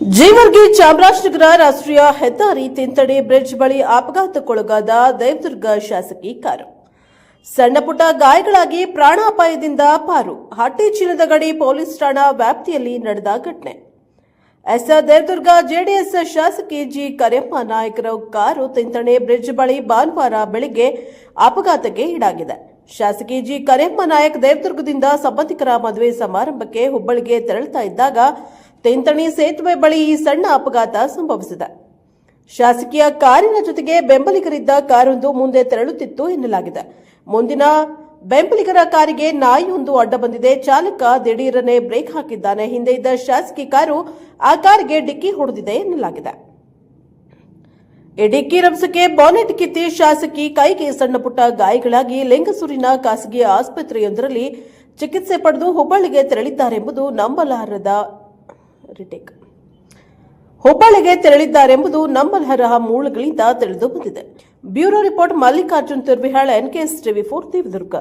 ಜೀವರ್ಗಿ ಚಾಮರಾಜನಗರ ರಾಷ್ಟ್ರೀಯ ಹೆದ್ದಾರಿ ತಿಂತಡಿ ಬ್ರಿಡ್ಜ್ ಬಳಿ ಅಪಘಾತಕ್ಕೊಳಗಾದ ದೇವದುರ್ಗ ಶಾಸಕಿ ಕಾರು. ಸಣ್ಣಪುಟ್ಟ ಗಾಯಗಳಾಗಿ ಪ್ರಾಣಾಪಾಯದಿಂದ ಪಾರು. ಹಟ್ಟಿ ಚಿನ್ನದ ಗಡಿ ಪೊಲೀಸ್ ಠಾಣಾ ವ್ಯಾಪ್ತಿಯಲ್ಲಿ ನಡೆದ ಘಟನೆ. ಎಸ್ ದೇವದುರ್ಗ ಜೆಡಿಎಸ್ ಶಾಸಕಿ ಜಿ ಕರಿಯಪ್ಪ ನಾಯಕರ ಕಾರು ತಿಂತಣೆ ಬ್ರಿಡ್ಜ್ ಬಳಿ ಭಾನುವಾರ ಬೆಳಿಗ್ಗೆ ಅಪಘಾತಕ್ಕೆ ಈಡಾಗಿದೆ. ಶಾಸಕಿ ಜಿ ಕರಿಯಪ್ಪ ನಾಯಕ್ ದೇವದುರ್ಗದಿಂದ ಸಂಬಂಧಿಕರ ಮದುವೆ ಸಮಾರಂಭಕ್ಕೆ ಹುಬ್ಬಳ್ಳಿಗೆ ತೆರಳುತ್ತಾ ಇದ್ದಾಗ ತಿಂತಣಿ ಸೇತುವೆ ಬಳಿ ಈ ಸಣ್ಣ ಅಪಘಾತ ಸಂಭವಿಸಿದೆ. ಶಾಸಕೀಯ ಕಾರಿನ ಜೊತೆಗೆ ಬೆಂಬಲಿಗರಿದ್ದ ಕಾರೊಂದು ಮುಂದೆ ತೆರಳುತ್ತಿತ್ತು ಎನ್ನಲಾಗಿದೆ. ಮುಂದಿನ ಬೆಂಬಲಿಗರ ಕಾರಿಗೆ ನಾಯಿಯೊಂದು ಅಡ್ಡ ಬಂದಿದೆ. ಚಾಲಕ ದಿಢೀರನೆ ಬ್ರೇಕ್ ಹಾಕಿದ್ದಾನೆ. ಹಿಂದೆ ಇದ್ದ ಶಾಸಕಿ ಕಾರು ಆ ಕಾರಿಗೆ ಡಿಕ್ಕಿ ಹೊಡೆದಿದೆ ಎನ್ನಲಾಗಿದೆ. ಡಿಕ್ಕಿ ರಭಸಕ್ಕೆ ಬಾನೆಟ್ ಕಿತ್ತಿ ಶಾಸಕಿ ಕೈಗೆ ಸಣ್ಣ ಪುಟ್ಟ ಗಾಯಗಳಾಗಿ ಲಿಂಗಸೂರಿನ ಖಾಸಗಿ ಆಸ್ಪತ್ರೆಯೊಂದರಲ್ಲಿ ಚಿಕಿತ್ಸೆ ಪಡೆದು ಹುಬ್ಬಳ್ಳಿಗೆ ತೆರಳಿದ್ದಾರೆಂಬುದು ನಂಬಲಾರದ ರಿಟೇಕ್. ಹುಬ್ಬಳ್ಳಿಗೆ ತೆರಳಿದ್ದಾರೆಂಬುದು ನಂಬಲರ್ಹ ಮೂಲಗಳಿಂದ ತಿಳಿದು ಬಂದಿದೆ. Bureau report Mallikarjun Turbihal NKS TV four Devadurga